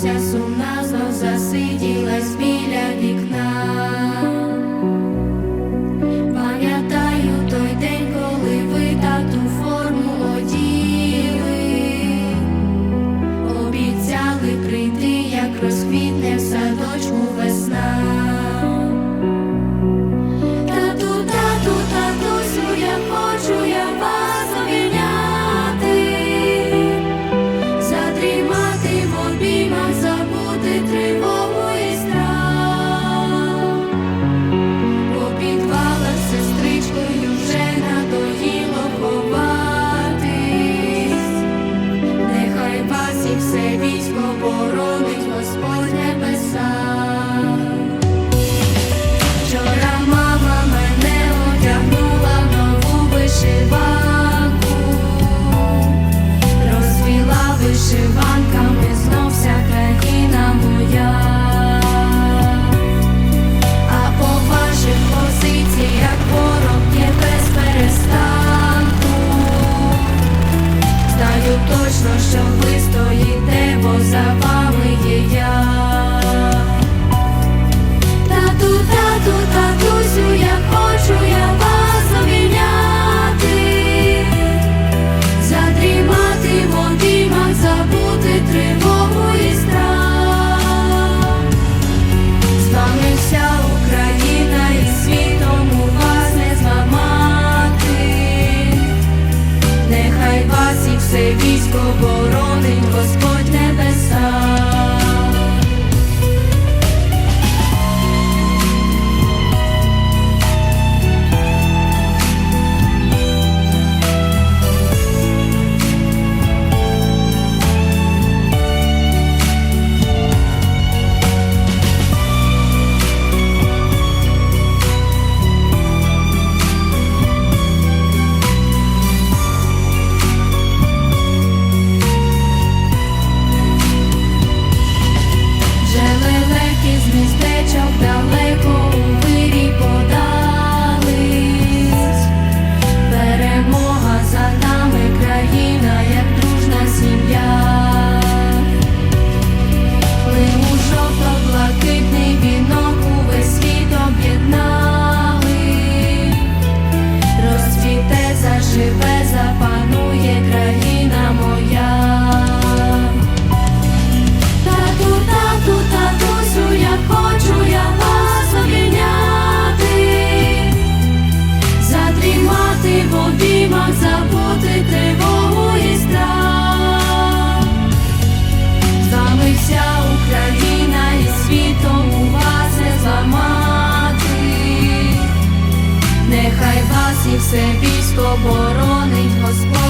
sucesso бо вами є я. Тату, тату, татусю, я хочу я вас обійняти, задрімати в забути тривогу і страх. З Україна і світом у вас не зламати. Нехай вас і все військо живе, запанує країна моя. Тату, тату, татусю, я хочу я вас обійняти, задрімати в обіймах, забути тривогу і страх. З Україна і світом вас не зламати, нехай вас і все оборонить Господь.